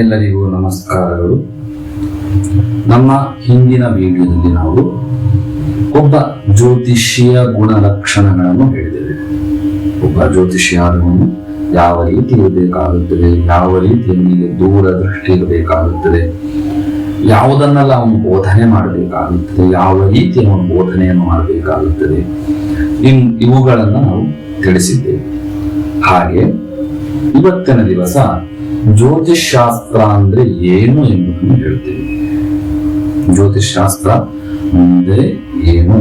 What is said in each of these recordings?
ಎಲ್ಲರಿಗೂ ನಮಸ್ಕಾರಗಳು. ನಮ್ಮ ಹಿಂದಿನ ವಿಡಿಯೋದಲ್ಲಿ ನಾವು ಒಬ್ಬ ಜ್ಯೋತಿಷಿಯ ಗುಣಲಕ್ಷಣಗಳನ್ನು ಹೇಳಿದ್ದೇವೆ. ಒಬ್ಬ ಜ್ಯೋತಿಷಿಯಾದವನು ಯಾವ ರೀತಿ ಇರಬೇಕಾಗುತ್ತದೆ, ಯಾವ ರೀತಿ ದೂರ ದೂರದೃಷ್ಟಿ ಇರಬೇಕಾಗುತ್ತದೆ, ಯಾವುದನ್ನೆಲ್ಲ ಅವನು ಬೋಧನೆ ಮಾಡಬೇಕಾಗುತ್ತದೆ, ಯಾವ ರೀತಿ ಅವನು ಬೋಧನೆಯನ್ನು ಮಾಡಬೇಕಾಗುತ್ತದೆ, ಇನ್ ಇವುಗಳನ್ನು ನಾವು ತಿಳಿಸಿದ್ದೇವೆ. ಹಾಗೆ ಇವತ್ತಿನ ದಿವಸ ಜ್ಯೋತಿಷ್ ಶಾಸ್ತ್ರ ಅಂದ್ರೆ ಏನು ಎಂಬುದನ್ನು ಹೇಳ್ತೀವಿ ಜ್ಯೋತಿಷ್ ಶಾಸ್ತ್ರ ಅಂದ್ರೆ ಏನು?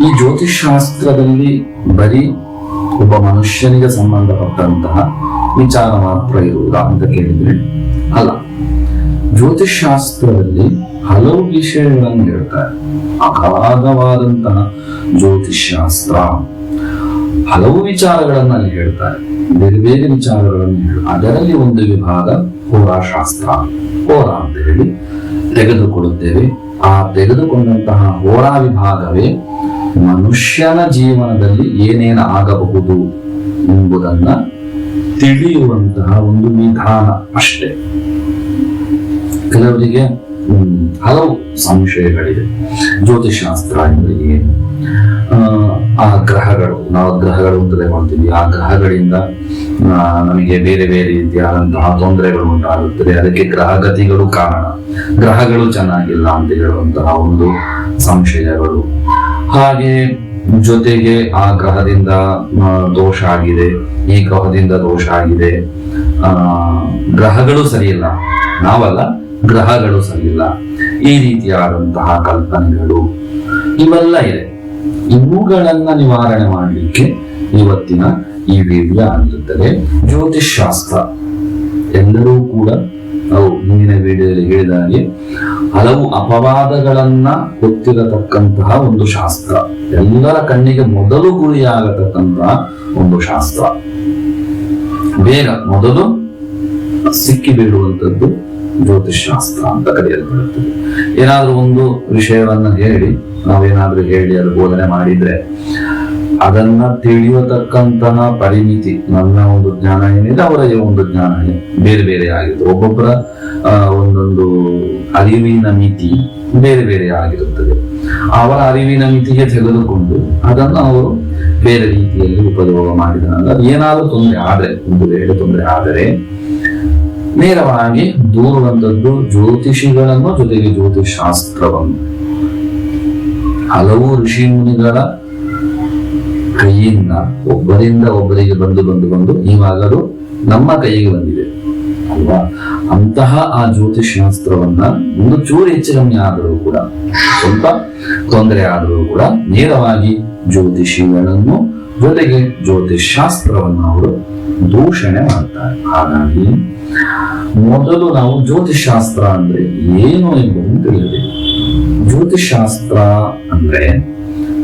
ಈ ಜ್ಯೋತಿಷ್ ಶಾಸ್ತ್ರದಲ್ಲಿ ಬರೀ ಒಬ್ಬ ಮನುಷ್ಯನಿಗೆ ಸಂಬಂಧಪಟ್ಟಂತಹ ವಿಚಾರ ಮಾತ್ರ ಇರುವುದಾ ಅಂತ ಕೇಳಿದ್ರೆ ಅಲ್ಲ. ಜ್ಯೋತಿಷ್ ಶಾಸ್ತ್ರದಲ್ಲಿ ಹಲವು ವಿಷಯಗಳನ್ನು ಹೇಳ್ತಾರೆ. ಅಗಾಧವಾದಂತಹ ಜ್ಯೋತಿಷ್ ಶಾಸ್ತ್ರ ಹಲವು ವಿಚಾರಗಳನ್ನು ಅಲ್ಲಿ ಹೇಳ್ತಾರೆ. ಬೇರೆ ಬೇರೆ ವಿಚಾರಗಳನ್ನು ಅದರಲ್ಲಿ ಒಂದು ವಿಭಾಗ ಹೋರಾಶಾಸ್ತ್ರ. ಹೋರ ಅಂತ ಹೇಳಿ ತೆಗೆದುಕೊಳ್ಳುತ್ತೇವೆ. ಆ ತೆಗೆದುಕೊಂಡಂತಹ ಹೋರಾ ವಿಭಾಗವೇ ಮನುಷ್ಯನ ಜೀವನದಲ್ಲಿ ಏನೇನು ಆಗಬಹುದು ಎಂಬುದನ್ನ ತಿಳಿಯುವಂತಹ ಒಂದು ವಿಧಾನ ಅಷ್ಟೇ. ಕೆಲವರಿಗೆ ಹಲವು ಸಂಶಯಗಳಿವೆ. ಜ್ಯೋತಿಷಾಸ್ತ್ರ ಎಂದರೆ ಏನು? ಆ, ಗ್ರಹಗಳು ನಾವು ಗ್ರಹಗಳು ಅಂತ ತಗೊಳ್ತೀವಿ ಆ ಗ್ರಹಗಳಿಂದ ನಮಗೆ ಬೇರೆ ಬೇರೆ ರೀತಿಯಾದಂತಹ ತೊಂದರೆಗಳು ಉಂಟಾಗುತ್ತದೆ. ಅದಕ್ಕೆ ಗ್ರಹಗತಿಗಳು ಕಾರಣ. ಗ್ರಹಗಳು ಚೆನ್ನಾಗಿಲ್ಲ ಅಂತ ಹೇಳುವಂತಹ ಒಂದು ಸಂಶಯಗಳು. ಹಾಗೆ ಜೊತೆಗೆ ಆ ಗ್ರಹದಿಂದ ದೋಷ ಆಗಿದೆ. ಈ ಗ್ರಹದಿಂದ ದೋಷ ಆಗಿದೆ. ಆ ಗ್ರಹಗಳು ಸರಿಯಿಲ್ಲ. ನಾವಲ್ಲ ಗ್ರಹಗಳು ಸರಿಯಿಲ್ಲ. ಈ ರೀತಿಯಾದಂತಹ ಕಲ್ಪನೆಗಳು ಇವೆಲ್ಲ ಇದೆ. ಇವುಗಳನ್ನ ನಿವಾರಣೆ ಮಾಡಲಿಕ್ಕೆ ಇವತ್ತಿನ ಈ ವಿಡಿಯೋ ಆಗಿರುತ್ತದೆ. ಜ್ಯೋತಿಷ್ ಶಾಸ್ತ್ರ ಎಲ್ಲರೂ ಕೂಡ ನಾವು ಹಿಂದಿನ ವಿಡಿಯೋದಲ್ಲಿ ಹೇಳಿದ ಹಾಗೆ ಹಲವು ಅಪವಾದಗಳನ್ನ ಗೊತ್ತಿರತಕ್ಕಂತಹ ಒಂದು ಶಾಸ್ತ್ರ. ಎಲ್ಲರ ಕಣ್ಣಿಗೆ ಮೊದಲು ಗುರಿಯಾಗತಕ್ಕಂತಹ ಒಂದು ಶಾಸ್ತ್ರ. ಬೇಗ ಮೊದಲು ಸಿಕ್ಕಿ ಬೀಳುವಂಥದ್ದು ಜ್ಯೋತಿಷ್ ಶಾಸ್ತ್ರ ಅಂತ ಕರೆಯಲ್ಪಡುತ್ತದೆ. ಏನಾದ್ರೂ ಒಂದು ವಿಷಯವನ್ನ ಹೇಳಿ, ನಾವೇನಾದ್ರೂ ಹೇಳಿ ಅದು ಬೋಧನೆ ಮಾಡಿದ್ರೆ ಅದನ್ನ ತಿಳಿಯತಕ್ಕಂತಹ ಪರಿಮಿತಿ ನನ್ನ ಒಂದು ಜ್ಞಾನ ಏನಿದೆ ಅವರ ಒಂದು ಜ್ಞಾನ ಬೇರೆ ಬೇರೆ ಆಗಿತ್ತು ಒಬ್ಬೊಬ್ಬರ ಒಂದೊಂದು ಅರಿವಿನ ಮಿತಿ ಬೇರೆ ಬೇರೆ ಆಗಿರುತ್ತದೆ. ಅವರ ಅರಿವಿನ ಮಿತಿಗೆ ತೆಗೆದುಕೊಂಡು ಅದನ್ನು ಅವರು ಬೇರೆ ರೀತಿಯಲ್ಲಿ ಉಪಯೋಗ ಮಾಡಿದ ಏನಾದರೂ ತೊಂದರೆ ಆದರೆ, ಒಂದು ವೇಳೆ ತೊಂದರೆ ಆದರೆ ನೇರವಾಗಿ ದೂರುವಂತದ್ದು ಜ್ಯೋತಿಷಿಗಳನ್ನು ಜೊತೆಗೆ ಜ್ಯೋತಿಷ್ ಶಾಸ್ತ್ರವನ್ನು ಹಲವು ಋಷಿ ಮುನಿಗಳ ಕೈಯಿಂದ ಒಬ್ಬರಿಂದ ಒಬ್ಬರಿಗೆ ಬಂದು ಬಂದು ಬಂದು ಈವಾಗಲೂ ನಮ್ಮ ಕೈಗೆ ಬಂದಿದೆ. ಅಲ್ವಾ? ಅಂತಹ ಆ ಜ್ಯೋತಿಷ್ ಶಾಸ್ತ್ರವನ್ನ ಒಂದು ಚೂರು ಹೆಚ್ಚು ಕಮ್ಮಿ ಆದರೂ ಕೂಡ, ಸ್ವಲ್ಪ ತೊಂದರೆ ಆದರೂ ಕೂಡ ನೇರವಾಗಿ ಜ್ಯೋತಿಷಿಗಳನ್ನು ಜೊತೆಗೆ ಜ್ಯೋತಿಷ್ ಶಾಸ್ತ್ರವನ್ನು ಅವರು ದೂಷಣೆ ಮಾಡ್ತಾರೆ. ಹಾಗಾಗಿ ಮೊದಲು ನಾವು ಜ್ಯೋತಿಷಾಸ್ತ್ರ ಅಂದ್ರೆ ಏನು ಎಂಬುದನ್ನು ತಿಳಿಯಬೇಕು. ಜ್ಯೋತಿಷಾಸ್ತ್ರ ಅಂದ್ರೆ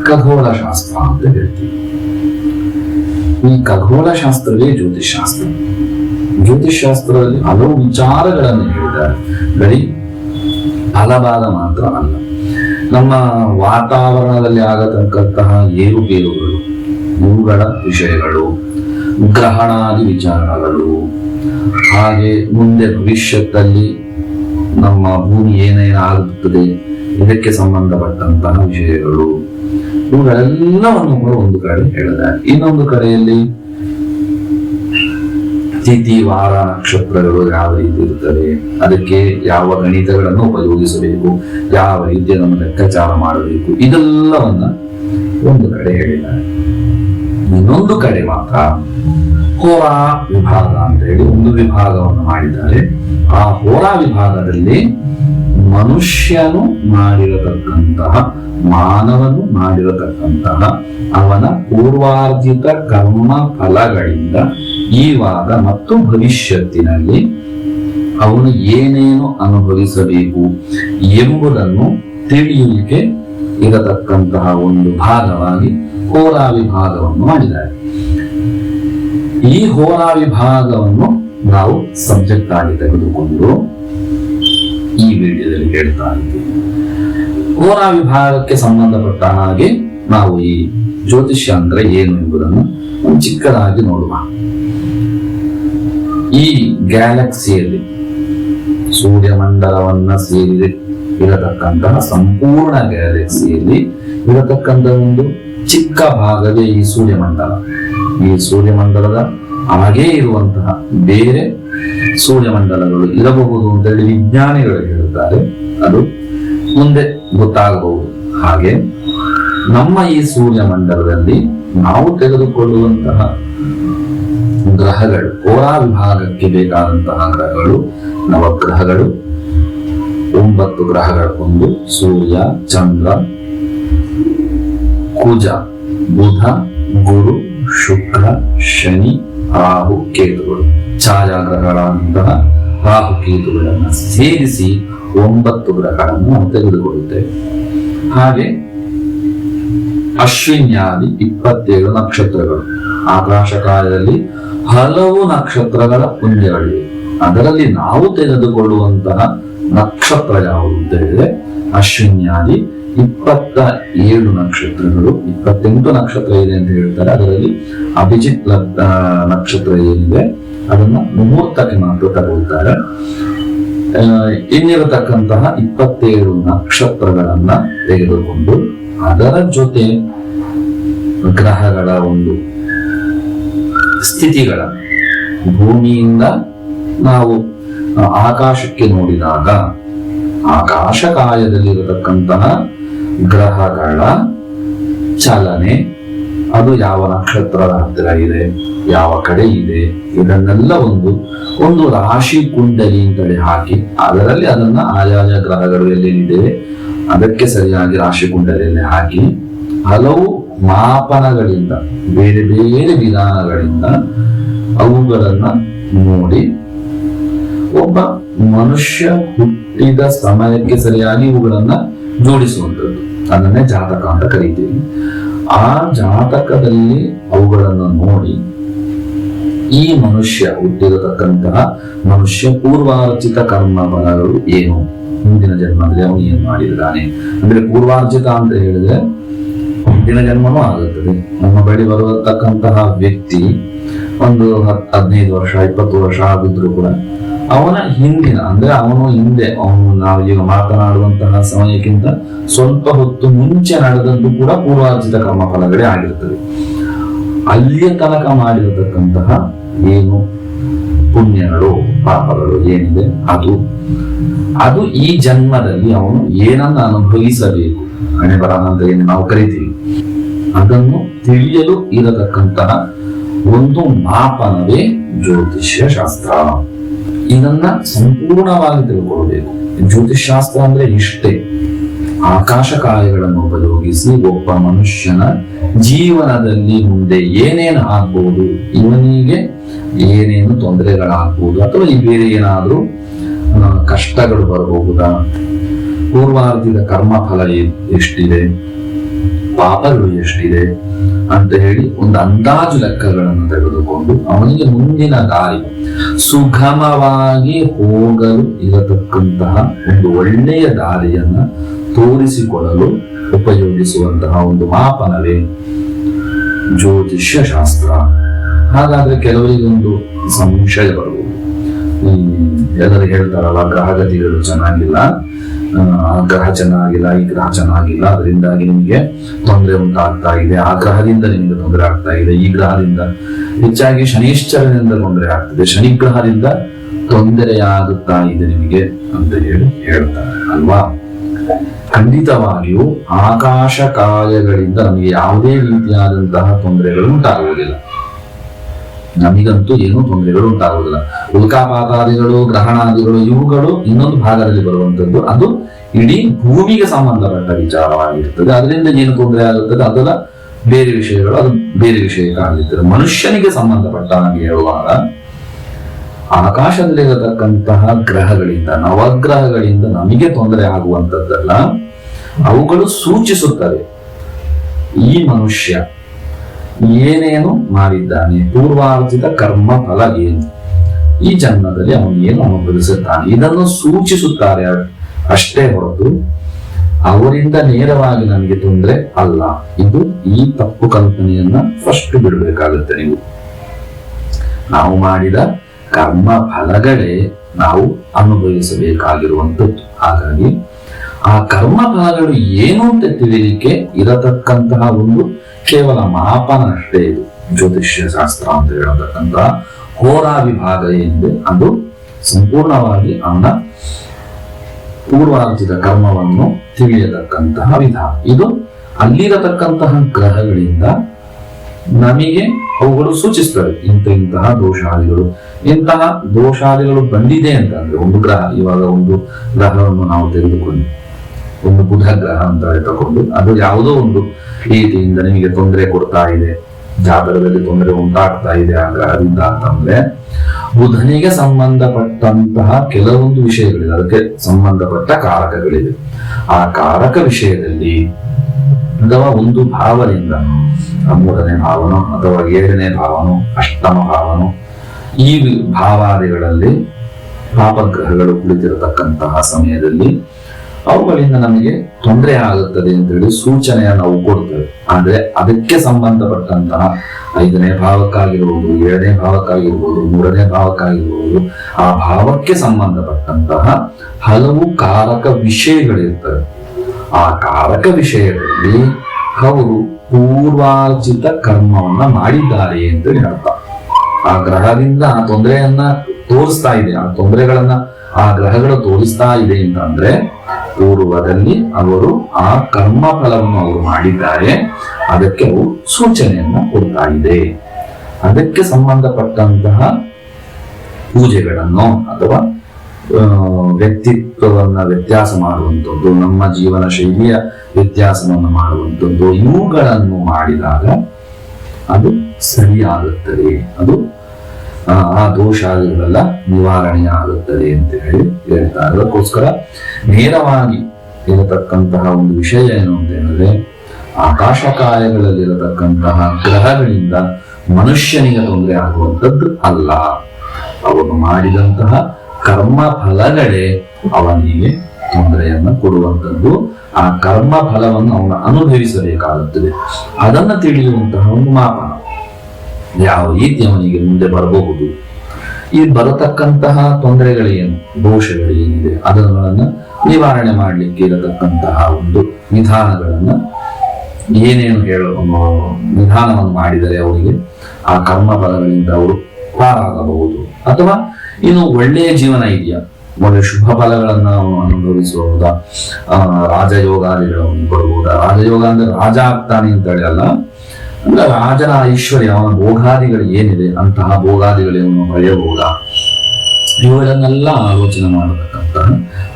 ಖಗೋಳ ಶಾಸ್ತ್ರ ಅಂತ ಹೇಳ್ತೀವಿ. ಈ ಖಗೋಳ ಶಾಸ್ತ್ರವೇ ಜ್ಯೋತಿಷಾಸ್ತ್ರ ಜ್ಯೋತಿಷಾಸ್ತ್ರದಲ್ಲಿ ಹಲವು ವಿಚಾರಗಳನ್ನು ಹೇಳಿದ್ದಾರೆ. ಬರೀ ಫಲಭಾಗ ಮಾತ್ರ ಅಲ್ಲ. ನಮ್ಮ ವಾತಾವರಣದಲ್ಲಿ ಆಗತಕ್ಕಂತಹ ಏರುಪೇರುಗಳು, ಇವುಗಳ ವಿಷಯಗಳು ಗ್ರಹಣಾದಿ ವಿಚಾರಗಳು. ಹಾಗೆ ಮುಂದೆ ಭವಿಷ್ಯದಲ್ಲಿ ನಮ್ಮ ಭೂಮಿ ಏನೇನು ಆಗುತ್ತದೆ ಇದಕ್ಕೆ ಸಂಬಂಧಪಟ್ಟಂತಹ ವಿಷಯಗಳು. ಇವುಗಳೆಲ್ಲವನ್ನು ಕೂಡ ಒಂದು ಕಡೆ ಹೇಳಿದ್ದಾರೆ. ಇನ್ನೊಂದು ಕಡೆಯಲ್ಲಿ ತಿಥಿ, ವಾರ, ನಕ್ಷತ್ರಗಳು ಯಾವ ರೀತಿ ಇರುತ್ತವೆ, ಅದಕ್ಕೆ ಯಾವ ಗಣಿತಗಳನ್ನು ಉಪಯೋಗಿಸಬೇಕು, ಯಾವ ರೀತಿಯ ನಮ್ಮ ಲೆಕ್ಕಾಚಾರ ಮಾಡಬೇಕು, ಇದೆಲ್ಲವನ್ನ ಒಂದು ಕಡೆ ಹೇಳಿದ್ದಾರೆ. ಇನ್ನೊಂದು ಕಡೆ ಮಾತ್ರ ಹೋರಾ ವಿಭಾಗ ಅಂತ ಹೇಳಿ ಒಂದು ವಿಭಾಗವನ್ನು ಮಾಡಿದ್ದಾರೆ. ಆ ಹೋರಾ ವಿಭಾಗದಲ್ಲಿ ಮನುಷ್ಯನು ಮಾಡಿರತಕ್ಕಂತಹ, ಮಾನವನು ಮಾಡಿರತಕ್ಕಂತಹ ಅವನ ಪೂರ್ವಾರ್ಜಿತ ಕರ್ಮ ಫಲಗಳಿಂದ ಈವಾಗ ಮತ್ತು ಭವಿಷ್ಯತ್ತಿನಲ್ಲಿ ಅವನು ಏನೇನು ಅನುಭವಿಸಬೇಕು ಎಂಬುದನ್ನು ತಿಳಿಯಲಿಕ್ಕೆ ಇರತಕ್ಕಂತಹ ಒಂದು ಭಾಗವಾಗಿ ಹೋರಾ ವಿಭಾಗವನ್ನು ಮಾಡಿದ್ದಾರೆ. ಈ ಹೋರಾ ವಿಭಾಗವನ್ನು ನಾವು ಸಬ್ಜೆಕ್ಟ್ ಆಗಿ ತೆಗೆದುಕೊಂಡು ಈ ವಿಡಿಯೋದಲ್ಲಿ ಹೇಳ್ತಾ ಇದ್ದೀವಿ. ಹೋರಾ ವಿಭಾಗಕ್ಕೆ ಸಂಬಂಧಪಟ್ಟ ಹಾಗೆ ನಾವು ಈ ಜ್ಯೋತಿಷ್ಯ ಅಂದ್ರೆ ಏನು ಎಂಬುದನ್ನು ಚಿಕ್ಕದಾಗಿ ನೋಡುವ. ಈ ಗ್ಯಾಲಕ್ಸಿಯಲ್ಲಿ ಸೂರ್ಯಮಂಡಲವನ್ನ ಸೇರಿದೆ. ಇರತಕ್ಕಂತಹ ಸಂಪೂರ್ಣ ಗ್ಯಾಲಕ್ಸಿಯಲ್ಲಿ ಇರತಕ್ಕಂತಹ ಒಂದು ಚಿಕ್ಕ ಭಾಗವೇ ಈ ಸೂರ್ಯಮಂಡಲ. ಈ ಸೂರ್ಯಮಂಡಲದ ಹಾಗೇ ಇರುವಂತಹ ಬೇರೆ ಸೂರ್ಯಮಂಡಲಗಳು ಇರಬಹುದು ಅಂತ ಹೇಳಿ ವಿಜ್ಞಾನಿಗಳು ಹೇಳುತ್ತಾರೆ. ಅದು ಮುಂದೆ ಗೊತ್ತಾಗಬಹುದು. ಹಾಗೆ ನಮ್ಮ ಈ ಸೂರ್ಯಮಂಡಲದಲ್ಲಿ ನಾವು ತೆಗೆದುಕೊಳ್ಳುವಂತಹ ಗ್ರಹಗಳು ಹೋರಾ ವಿಭಾಗಕ್ಕೆ ಬೇಕಾದಂತಹ ಗ್ರಹಗಳು, ನವಗ್ರಹಗಳು, ಒಂಬತ್ತು ಗ್ರಹಗಳು ಒಂದು ಸೂರ್ಯ, ಚಂದ್ರ ಕುಜ ಬುಧ, ಗುರು, ಶುಕ್ರ, ಶನಿ, ರಾಹು, ಕೇತುಗಳು ಛಾಯಾಗ್ರಹಗಳಂತಹ ರಾಹು ಕೇತುಗಳನ್ನು ಸೇರಿಸಿ ಒಂಬತ್ತು ಗ್ರಹಗಳನ್ನು ನಾವು ತೆಗೆದುಕೊಳ್ಳುತ್ತೇವೆ. ಹಾಗೆ ಅಶ್ವಿನ್ಯಾದಿ ಇಪ್ಪತ್ತೇಳು ನಕ್ಷತ್ರಗಳು. ಆಕಾಶ ಕಾಲದಲ್ಲಿ ಹಲವು ನಕ್ಷತ್ರಗಳ ಪುಂಜಗಳಿವೆ ಅದರಲ್ಲಿ ನಾವು ತೆಗೆದುಕೊಳ್ಳುವಂತಹ ನಕ್ಷತ್ರ ಯಾವುದು ಅಂತ ಹೇಳಿದ್ರೆ ಅಶ್ವಿನ್ಯಾದಿ ಇಪ್ಪತ್ತ ಏಳು ನಕ್ಷತ್ರಗಳು, ಇಪ್ಪತ್ತೆಂಟು ನಕ್ಷತ್ರ ಇದೆ ಅಂತ ಹೇಳ್ತಾರೆ. ಅದರಲ್ಲಿ ಅಭಿಜಿತ್ ನಕ್ಷತ್ರ ಏನಿದೆ, ಅದನ್ನ ಮುಹೂರ್ತಕ್ಕೆ ಮಾತ್ರ ತಗೊಳ್ತಾರೆ. ಇನ್ನಿರತಕ್ಕಂತಹ ಇಪ್ಪತ್ತೇಳು ನಕ್ಷತ್ರಗಳನ್ನ ತೆಗೆದುಕೊಂಡು ಅದರ ಜೊತೆ ಗ್ರಹಗಳ ಒಂದು ಸ್ಥಿತಿಗಳ ಭೂಮಿಯಿಂದ ನಾವು ಆಕಾಶಕ್ಕೆ ನೋಡಿದಾಗ ಆಕಾಶಕಾಯದಲ್ಲಿರತಕ್ಕಂತಹ ಗ್ರಹಗಳ ಚಲನೆ. ಅದು ಯಾವ ನಕ್ಷತ್ರದ ಹತ್ತಿರ ಇದೆ, ಯಾವ ಕಡೆ ಇದೆ, ಇದನ್ನೆಲ್ಲ ಒಂದು ಒಂದು ರಾಶಿ ಕುಂಡಲಿ ಅಂತೇಳಿ ಹಾಕಿ, ಅದರಲ್ಲಿ ಅದನ್ನ ಆಯಾಯ ಗ್ರಹಗಳು ಇದೆ ಅದಕ್ಕೆ ಸರಿಯಾಗಿ ರಾಶಿ ಕುಂಡಲಿಯಲ್ಲಿ ಹಾಕಿ, ಹಲವು ಮಾಪನಗಳಿಂದ, ಬೇರೆ ಬೇರೆ ವಿಧಾನಗಳಿಂದ ಅವುಗಳನ್ನ ನೋಡಿ, ಒಬ್ಬ ಮನುಷ್ಯ ಹುಟ್ಟಿದ ಸಮಯಕ್ಕೆ ಸರಿಯಾಗಿ ಇವುಗಳನ್ನ ಜೋಡಿಸುವಂಥದ್ದು. ಅದನ್ನೇ ಜಾತಕ ಅಂತ ಕರೀತೀವಿ. ಆ ಜಾತಕದಲ್ಲಿ ಅವುಗಳನ್ನು ನೋಡಿ ಈ ಮನುಷ್ಯ ಹುಟ್ಟಿರತಕ್ಕಂತಹ ಮನುಷ್ಯ ಪೂರ್ವಾರ್ಜಿತ ಕರ್ಮ ಬಲಗಳು ಏನು? ಹಿಂದಿನ ಜನ್ಮದಲ್ಲಿ ಅವನು ಏನು ಮಾಡಿದ್ದಾನೆ? ಅಂದ್ರೆ ಪೂರ್ವಾರ್ಜಿತ ಅಂತ ಹೇಳಿದ್ರೆ ಮುಂದಿನ ಜನ್ಮನೂ ಆಗುತ್ತದೆ. ನಮ್ಮ ಬಳಿ ಬರತಕ್ಕಂತಹ ವ್ಯಕ್ತಿ ಒಂದು ಹತ್ ಹದಿನೈದು ವರ್ಷ, ಇಪ್ಪತ್ತು ವರ್ಷ ಆಗಿದ್ರು ಕೂಡ ಅವನ ಹಿಂದಿನ, ಅಂದ್ರೆ ಅವನು ಹಿಂದೆ, ಅವನು ನಾವು ಈಗ ಮಾತನಾಡುವಂತಹ ಸಮಯಕ್ಕಿಂತ ಸ್ವಲ್ಪ ಹೊತ್ತು ಮುಂಚೆ ನಡೆದದ್ದು ಕೂಡ ಪೂರ್ವಾರ್ಜಿತ ಕರ್ಮ ಫಲಗಳೇ ಆಗಿರ್ತದೆ ಅಲ್ಲಿಯ ತನಕ ಮಾಡಿರತಕ್ಕಂತಹ ಏನು ಪುಣ್ಯಗಳು, ಪಾಪಗಳು ಏನಿದೆ? ಅದು. ಅದು ಈ ಜನ್ಮದಲ್ಲಿ ಅವನು ಏನನ್ನ ಅನುಭವಿಸಬೇಕು? ಹಣೆ ಬರಹ ಅಂತ ಏನು ನಾವು ಕರಿತೀವಿ. ಅದನ್ನು ತಿಳಿಯಲು ಇರತಕ್ಕಂತಹ ಒಂದು ಮಾಪನವೇ ಜ್ಯೋತಿಷ್ಯ ಶಾಸ್ತ್ರ. ಇದನ್ನ ಸಂಪೂರ್ಣವಾಗಿ ತಿಳ್ಕೊಳ್ಬೇಕು ಜ್ಯೋತಿಷ್ ಶಾಸ್ತ್ರ ಅಂದ್ರೆ ಇಷ್ಟೇ. ಆಕಾಶ ಕಾಯಗಳನ್ನು ಉಪಯೋಗಿಸಿ ಒಬ್ಬ ಮನುಷ್ಯನ ಜೀವನದಲ್ಲಿ ಮುಂದೆ ಏನೇನು ಆಗ್ಬಹುದು ಇವನಿಗೆ ಏನೇನು ತೊಂದರೆಗಳಾಗ್ಬೋದು, ಅಥವಾ ಈ ಬೇರೆ ಏನಾದ್ರೂ ಕಷ್ಟಗಳು ಬರಬಹುದಾ? ಪೂರ್ವಾರ್ಧದ ಕರ್ಮ ಫಲ ಎಷ್ಟಿದೆ? ಪಾಪಗಳು ಎಷ್ಟಿದೆ ಅಂತ ಹೇಳಿ ಒಂದು ಅಂದಾಜು ಲೆಕ್ಕಗಳನ್ನು ತೆಗೆದುಕೊಂಡು ಅವನಿಗೆ ಮುಂದಿನ ದಾರಿ, ಸುಗಮವಾಗಿ ಹೋಗಲು ಇರತಕ್ಕಂತಹ ಒಂದು ಒಳ್ಳೆಯ ದಾರಿಯನ್ನ ತೋರಿಸಿಕೊಡಲು ಉಪಯೋಗಿಸುವಂತಹ ಒಂದು ಮಾಪನವೇ ಜ್ಯೋತಿಷ್ಯ ಶಾಸ್ತ್ರ ಹಾಗಾದ್ರೆ ಕೆಲವರಿಗೊಂದು ಸಂಶಯ ಬರುವುದು. ಎಲ್ಲರೂ ಹೇಳ್ತಾರಲ್ಲ ಗ್ರಹಗತಿಗಳು ಚೆನ್ನಾಗಿಲ್ಲ. ಗ್ರಹ ಚೆನ್ನಾಗಿಲ್ಲ, ಈ ಗ್ರಹ ಚೆನ್ನಾಗಿಲ್ಲ, ಅದರಿಂದಾಗಿ ನಿಮಗೆ ತೊಂದರೆ ಉಂಟಾಗ್ತಾ ಇದೆ. ಆ ಗ್ರಹದಿಂದ ನಿಮಗೆ ತೊಂದರೆ ಆಗ್ತಾ ಇದೆ. ಈ ಗ್ರಹದಿಂದ ಹೆಚ್ಚಾಗಿ ಶನಿಶ್ಚರದಿಂದ ತೊಂದರೆ ಆಗ್ತದೆ. ಶನಿ ಗ್ರಹದಿಂದ ತೊಂದರೆಯಾಗುತ್ತಾ ಇದೆ ನಿಮಗೆ ಅಂತ ಹೇಳಿ ಹೇಳ್ತಾರೆ, ಅಲ್ವಾ? ಖಂಡಿತವಾಗಿಯೂ ಆಕಾಶ ಕಾರ್ಯಗಳಿಂದ ನಮಗೆ ಯಾವುದೇ ರೀತಿಯಾದಂತಹ ತೊಂದರೆಗಳು ಉಂಟಾಗುವುದಿಲ್ಲ. ನಮಗಂತೂ ಏನೂ ತೊಂದರೆಗಳು ಉಂಟಾಗುವುದಿಲ್ಲ. ಉಲ್ಕಾಪಾತಾದಿಗಳು ಗ್ರಹಣಾದಿಗಳು, ಇವುಗಳು ಇನ್ನೊಂದು ಭಾಗದಲ್ಲಿ ಬರುವಂತದ್ದು ಅದು ಇಡೀ ಭೂಮಿಗೆ ಸಂಬಂಧಪಟ್ಟ ವಿಚಾರವಾಗಿರ್ತದೆ. ಅದರಿಂದ ಏನು ತೊಂದರೆ ಆಗುತ್ತದೆ? ಅದರ ಬೇರೆ ವಿಷಯಗಳು. ಅದು ಬೇರೆ ವಿಷಯ ಆಗಿರ್ತದೆ ಮನುಷ್ಯನಿಗೆ ಸಂಬಂಧಪಟ್ಟ ಹಾಗೆ ಹೇಳುವಾಗ ಆಕಾಶದಲ್ಲಿರತಕ್ಕಂತಹ ಗ್ರಹಗಳಿಂದ, ನವಗ್ರಹಗಳಿಂದ ನಮಗೆ ತೊಂದರೆ ಆಗುವಂತದ್ದಲ್ಲ ಅವುಗಳು ಸೂಚಿಸುತ್ತವೆ. ಈ ಮನುಷ್ಯ ಏನೇನು ಮಾಡಿದ್ದಾನೆ? ಪೂರ್ವಾರ್ಜಿತ ಕರ್ಮ ಫಲ ಏನು? ಈ ಜನ್ಮದಲ್ಲಿ ಅವನು ಏನು ಅನುಭವಿಸುತ್ತಾನೆ? ಇದನ್ನು ಸೂಚಿಸುತ್ತಾರೆ ಅಷ್ಟೇ ಹೊರತು, ಅವರಿಂದ ನೇರವಾಗಿ ನಮಗೆ ತೊಂದರೆ ಅಲ್ಲ. ಇದು ಈ ತಪ್ಪು ಕಲ್ಪನೆಯನ್ನ ಫಸ್ಟ್ ಬಿಡಬೇಕಾಗುತ್ತೆ ನೀವು. ನಾವು ಮಾಡಿದ ಕರ್ಮ ಫಲಗಳೇ ನಾವು ಅನುಭವಿಸಬೇಕಾಗಿರುವಂಥದ್ದು. ಹಾಗಾಗಿ ಆ ಕರ್ಮಫಲಗಳು ಏನು ಅಂತ ತಿಳಿಯಲಿಕ್ಕೆ ಇರತಕ್ಕಂತಹ ಒಂದು ಕೇವಲ ಮಾಪನ ಅಷ್ಟೇ ಇದು. ಜ್ಯೋತಿಷ್ಯ ಶಾಸ್ತ್ರ ಅಂತ ಹೇಳತಕ್ಕಂತಹ ಹೋರಾ ವಿಭಾಗ ಏನಿದೆ, ಅದು ಸಂಪೂರ್ಣವಾಗಿ ಅವನ ಪೂರ್ವಾರ್ಜಿತ ಕರ್ಮವನ್ನು ತಿಳಿಯತಕ್ಕಂತಹ ವಿಧಾನ. ಇದು ಅಲ್ಲಿರತಕ್ಕಂತಹ ಗ್ರಹಗಳಿಂದ ನಮಗೆ ಅವುಗಳು ಸೂಚಿಸ್ತವೆ. ಇಂಥ ಇಂತಹ ದೋಷಾದಿಗಳು ಇಂತಹ ದೋಷಾದಿಗಳು ಬಂದಿದೆ ಅಂತಂದ್ರೆ ಒಂದು ಗ್ರಹ, ಇವಾಗ ಒಂದು ಗ್ರಹವನ್ನು ನಾವು ತೆಗೆದುಕೊಂಡು ಒಂದು ಬುಧ ಗ್ರಹ ಅಂತ ತಗೊಂಡು ಅದು ಯಾವುದೋ ಒಂದು ರೀತಿಯಿಂದ ನಿಮಗೆ ತೊಂದರೆ ಕೊಡ್ತಾ ಇದೆ ಜಾತಕದಲ್ಲಿ ತೊಂದರೆ ಉಂಟಾಗ್ತಾ ಇದೆ ಆ ಗ್ರಹದಿಂದ ಅಂತಂದ್ರೆ ಬುಧನಿಗೆ ಸಂಬಂಧಪಟ್ಟಂತಹ ಕೆಲವೊಂದು ವಿಷಯಗಳಿದೆ. ಅದಕ್ಕೆ ಸಂಬಂಧಪಟ್ಟ ಕಾರಕಗಳಿವೆ ಆ ಕಾರಕ ವಿಷಯದಲ್ಲಿ ಅಥವಾ ಒಂದು ಭಾವದಿಂದ ಮೂರನೇ ಭಾವನೋ ಅಥವಾ ಏಳನೇ ಭಾವನೋ, ಅಷ್ಟಮ ಭಾವನೋ, ಈ ಭಾವಾದಿಗಳಲ್ಲಿ ಪಾಪಗ್ರಹಗಳು ಕುಳಿತಿರತಕ್ಕಂತಹ ಸಮಯದಲ್ಲಿ ಅವುಗಳಿಂದ ನಮಗೆ ತೊಂದರೆ ಆಗುತ್ತದೆ ಅಂತ ಹೇಳಿ ಸೂಚನೆಯನ್ನು ನಾವು ಕೊಡ್ತೇವೆ. ಅಂದ್ರೆ ಅದಕ್ಕೆ ಸಂಬಂಧಪಟ್ಟಂತಹ ಐದನೇ ಭಾವಕ್ಕಾಗಿರ್ಬೋದು ಏಳನೇ ಭಾವಕ್ಕಾಗಿರ್ಬೋದು, ಮೂರನೇ ಭಾವಕ್ಕಾಗಿರ್ಬೋದು, ಆ ಭಾವಕ್ಕೆ ಸಂಬಂಧಪಟ್ಟಂತಹ ಹಲವು ಕಾರಕ ವಿಷಯಗಳಿರ್ತವೆ. ಆ ಕಾರಕ ವಿಷಯಗಳಲ್ಲಿ ಅವರು ಪೂರ್ವಾರ್ಜಿತ ಕರ್ಮವನ್ನ ಮಾಡಿದ್ದಾರೆ ಅಂತ ಹೇಳ್ತಾ ಆ ಗ್ರಹದಿಂದ ಆ ತೊಂದರೆಯನ್ನ ತೋರಿಸ್ತಾ ಇದೆ. ಆ ತೊಂದರೆಗಳನ್ನ ಆ ಗ್ರಹಗಳು ತೋರಿಸ್ತಾ ಇದೆ ಅಂತ ಅಂದ್ರೆ ಪೂರ್ವದಲ್ಲಿ ಅವರು ಆ ಕರ್ಮ ಫಲವನ್ನು ಅವರು ಮಾಡಿದ್ದಾರೆ. ಅದಕ್ಕೆ ಅವು ಸೂಚನೆಯನ್ನು ಕೊಡ್ತಾ ಇದೆ. ಅದಕ್ಕೆ ಸಂಬಂಧಪಟ್ಟಂತಹ ಪೂಜೆಗಳನ್ನು ಅಥವಾ ವ್ಯಕ್ತಿತ್ವವನ್ನ ವ್ಯತ್ಯಾಸ ಮಾಡುವಂಥದ್ದು, ನಮ್ಮ ಜೀವನ ಶೈಲಿಯ ವ್ಯತ್ಯಾಸವನ್ನು ಮಾಡುವಂಥದ್ದು, ಇವುಗಳನ್ನು ಮಾಡಿದಾಗ ಅದು ಸರಿಯಾಗುತ್ತದೆ. ಅದು ಆ, ದೋಷಾದಿಗಳೆಲ್ಲ ನಿವಾರಣೆ ಆಗುತ್ತದೆ ಅಂತ ಹೇಳಿ ಹೇಳ್ತಾರೆ. ಅದಕ್ಕೋಸ್ಕರ ನೇರವಾಗಿ ಇರತಕ್ಕಂತಹ ಒಂದು ವಿಷಯ ಏನು ಅಂತ ಹೇಳಿದ್ರೆ ಆಕಾಶಕಾಯಗಳಲ್ಲಿರತಕ್ಕಂತಹ ಗ್ರಹಗಳಿಂದ ಮನುಷ್ಯನಿಗೆ ತೊಂದರೆ ಆಗುವಂಥದ್ದು ಅಲ್ಲ. ಅವನು ಮಾಡಿದಂತಹ ಕರ್ಮ ಫಲಗಳೇ ಅವನಿಗೆ ತೊಂದರೆಯನ್ನು ಕೊಡುವಂಥದ್ದು. ಆ ಕರ್ಮ ಫಲವನ್ನು ಅವನು ಅನುಭವಿಸಬೇಕಾಗುತ್ತದೆ. ಅದನ್ನ ತಿಳಿಯುವಂತಹ ಒಂದು ಮಾಪನ. ಯಾವ ರೀತಿ ಅವನಿಗೆ ಮುಂದೆ ಬರಬಹುದು? ಈ ಬರತಕ್ಕಂತಹ ತೊಂದರೆಗಳೇನು? ದೋಷಗಳೇನಿದೆ? ಅದನ್ನ ನಿವಾರಣೆ ಮಾಡಲಿಕ್ಕೆ ಇರತಕ್ಕಂತಹ ಒಂದು ವಿಧಾನಗಳನ್ನ ಏನೇನು ಹೇಳ ವಿಧಾನವನ್ನು ಮಾಡಿದರೆ ಅವರಿಗೆ ಆ ಕರ್ಮ ಫಲಗಳಿಂದ ಅವರು ಪಾರಾಗಬಹುದು. ಅಥವಾ ಇನ್ನು ಒಳ್ಳೆಯ ಜೀವನ ಇದೆಯಾ? ಒಳ್ಳೆ ಶುಭ ಫಲಗಳನ್ನ ಅವನು ಅನುಭವಿಸಬಹುದಾ ಆ ರಾಜಯೋಗಾದಿಗಳನ್ನು ಬರಬಹುದಾ? ರಾಜಯೋಗ ಅಂದ್ರೆ ರಾಜ ಆಗ್ತಾನೆ ಅಂತ ಹೇಳಿ ಅಲ್ಲ ರಾಜನ ಐಶ್ವರ್ಯ, ಅವನ ಭೋಗಾದಿಗಳು ಏನಿದೆ, ಅಂತಹ ಭೋಗಾದಿಗಳನ್ನು ಪಡೆಯಬಹುದಾ ಇವುಗಳನ್ನೆಲ್ಲ ಆಲೋಚನೆ ಮಾಡತಕ್ಕಂತಹ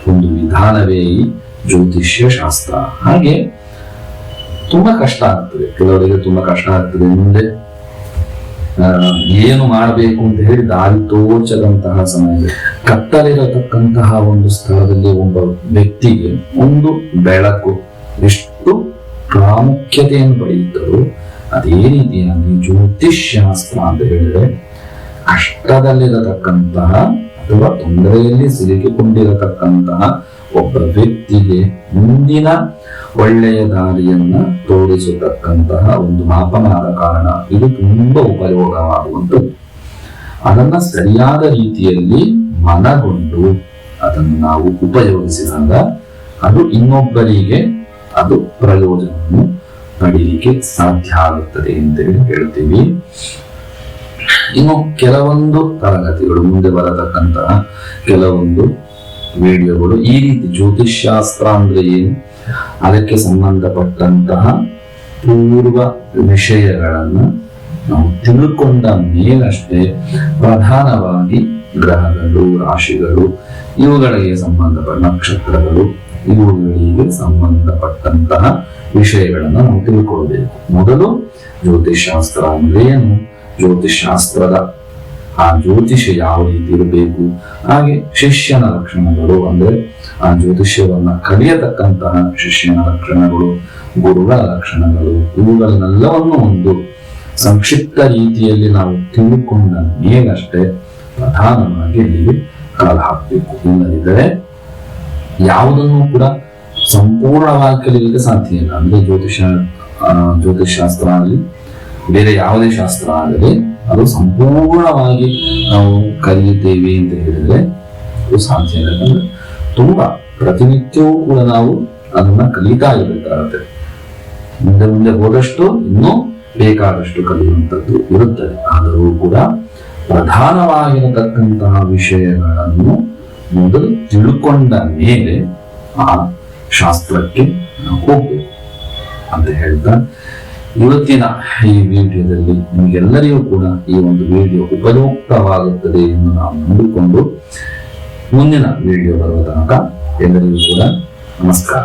ಒಂದು ವಿಧಾನವೇ ಈ ಜ್ಯೋತಿಷ್ಯ ಶಾಸ್ತ್ರ. ಹಾಗೆ ತುಂಬಾ ಕಷ್ಟ ಆಗ್ತದೆ. ಕೆಲವರಿಗೆ ತುಂಬಾ ಕಷ್ಟ ಆಗ್ತದೆ. ಮುಂದೆ ಏನು ಮಾಡಬೇಕು ಅಂತ ಹೇಳಿ ದಾರಿ ತೋಚದಂತಹ ಸಮಯದಲ್ಲಿ ಕತ್ತಲಿರತಕ್ಕಂತಹ ಒಂದು ಸ್ಥಳದಲ್ಲಿ ಒಬ್ಬ ವ್ಯಕ್ತಿಗೆ ಒಂದು ಬೆಳಕು ಎಷ್ಟು ಪ್ರಾಮುಖ್ಯತೆಯನ್ನು ಪಡೆಯುತ್ತದೋ ಅದೇ ರೀತಿಯಾಗಿ ಜ್ಯೋತಿಷ್ಶಾಸ್ತ್ರ ಅಂತ ಹೇಳಿದ್ರೆ, ಕಷ್ಟದಲ್ಲಿರತಕ್ಕಂತಹ ಅಥವಾ ತೊಂದರೆಯಲ್ಲಿ ಸಿಲುಕಿಕೊಂಡಿರತಕ್ಕಂತಹ ಒಬ್ಬ ವ್ಯಕ್ತಿಗೆ ಮುಂದಿನ ಒಳ್ಳೆಯ ದಾರಿಯನ್ನ ತೋರಿಸತಕ್ಕಂತಹ ಒಂದು ಮಾಪನಾದ ಕಾರಣ. ಇದು ತುಂಬಾ ಉಪಯೋಗವಾಗುವಂಥದ್ದು. ಅದನ್ನ ಸರಿಯಾದ ರೀತಿಯಲ್ಲಿ ಮನಗೊಂಡು ಅದನ್ನು ನಾವು ಉಪಯೋಗಿಸಿದಾಗ ಅದು ಇನ್ನೊಬ್ಬರಿಗೆ ಅದು ಪ್ರಯೋಜನವನ್ನು ಪಡೀಲಿಕ್ಕೆ ಸಾಧ್ಯ ಆಗುತ್ತದೆ ಅಂತೇಳಿ ಹೇಳ್ತೀವಿ ಇನ್ನು ಕೆಲವೊಂದು ತರಗತಿಗಳು ಮುಂದೆ ಬರತಕ್ಕಂತಹ ಕೆಲವೊಂದು ವಿಡಿಯೋಗಳು ಈ ರೀತಿ ಜ್ಯೋತಿಷ್ಶಾಸ್ತ್ರ ಅಂದ್ರೆ ಏನು? ಅದಕ್ಕೆ ಸಂಬಂಧಪಟ್ಟಂತಹ ಪೂರ್ವ ವಿಷಯಗಳನ್ನ ನಾವು ತಿಳ್ಕೊಂಡ ಮೇಲಷ್ಟೇ ಪ್ರಧಾನವಾಗಿ ಗ್ರಹಗಳು, ರಾಶಿಗಳು, ಇವುಗಳಿಗೆ ಸಂಬಂಧಪಟ್ಟ ನಕ್ಷತ್ರಗಳು ಇವುಗಳಿಗೆ ಸಂಬಂಧಪಟ್ಟಂತಹ ವಿಷಯಗಳನ್ನು ನಾವು ತಿಳ್ಕೊಳ್ಬೇಕು. ಮೊದಲು ಜ್ಯೋತಿಷ್ಶಾಸ್ತ್ರ ಅಂದ್ರೆ ಏನು ಜ್ಯೋತಿಷ್ಶಾಸ್ತ್ರದ ಆ ಜ್ಯೋತಿಷ್ಯ ಯಾವ ರೀತಿ ಇರಬೇಕು, ಹಾಗೆ ಶಿಷ್ಯನ ಲಕ್ಷಣಗಳು ಅಂದ್ರೆ ಆ ಜ್ಯೋತಿಷ್ಯವನ್ನ ಕಲಿಯತಕ್ಕಂತಹ ಶಿಷ್ಯನ ಲಕ್ಷಣಗಳು, ಗುರುಗಳ ಲಕ್ಷಣಗಳು, ಇವುಗಳನ್ನೆಲ್ಲವನ್ನು ಒಂದು ಸಂಕ್ಷಿಪ್ತ ರೀತಿಯಲ್ಲಿ ನಾವು ತಿಳ್ಕೊಂಡ ಮೇಲಷ್ಟೇ ಪ್ರಧಾನವಾಗಿ ಅಲ್ಲಿಗೆ ಕಾಲ ಹಾಕಬೇಕು. ಇಲ್ಲದಿದ್ದರೆ ಯಾವುದನ್ನು ಕೂಡ ಸಂಪೂರ್ಣವಾಗಿ ಕಲಿಯಲಿಕ್ಕೆ ಸಾಧ್ಯ ಇಲ್ಲ. ಅಂದ್ರೆ ಜ್ಯೋತಿಷ ಜ್ಯೋತಿಷ್ ಶಾಸ್ತ್ರ ಆಗಲಿ, ಬೇರೆ ಯಾವುದೇ ಶಾಸ್ತ್ರ ಆಗಲಿ, ಅದು ಸಂಪೂರ್ಣವಾಗಿ ನಾವು ಕಲಿಯುತ್ತೇವೆ ಅಂತ ಹೇಳಿದ್ರೆ ಅದು ಸಾಧ್ಯ ಇಲ್ಲ. ಯಾಕಂದ್ರೆ ತುಂಬಾ ಪ್ರತಿನಿತ್ಯವೂ ಕೂಡ ನಾವು ಅದನ್ನ ಕಲಿತಾ ಇರಬೇಕಾಗುತ್ತೆ. ಮುಂದೆ ಮುಂದೆ ಹೋದಷ್ಟು, ಇನ್ನೂ ಬೇಕಾದಷ್ಟು ಕಲಿಯುವಂಥದ್ದು ಇರುತ್ತದೆ. ಆದರೂ ಕೂಡ ಪ್ರಧಾನವಾಗಿರತಕ್ಕಂತಹ ವಿಷಯಗಳನ್ನು ಮೊದಲು ತಿಳ್ಕೊಂಡ ಮೇಲೆ ಆ ಶಾಸ್ತ್ರಕ್ಕೆ ಹೋಗ್ಬೇಕು ಅಂತ ಹೇಳ್ತಾ ಇವತ್ತಿನ ಈ ವಿಡಿಯೋದಲ್ಲಿ ನಿಮಗೆಲ್ಲರಿಗೂ ಕೂಡ ಈ ಒಂದು ವಿಡಿಯೋ ಉಪಯುಕ್ತವಾಗುತ್ತದೆ ಎಂದು ನಾವು ನಂಬಿಕೊಂಡು ಮುಂದಿನ ವಿಡಿಯೋ ಬರುವ ತನಕ ಎಲ್ಲರಿಗೂ ಕೂಡ ನಮಸ್ಕಾರ.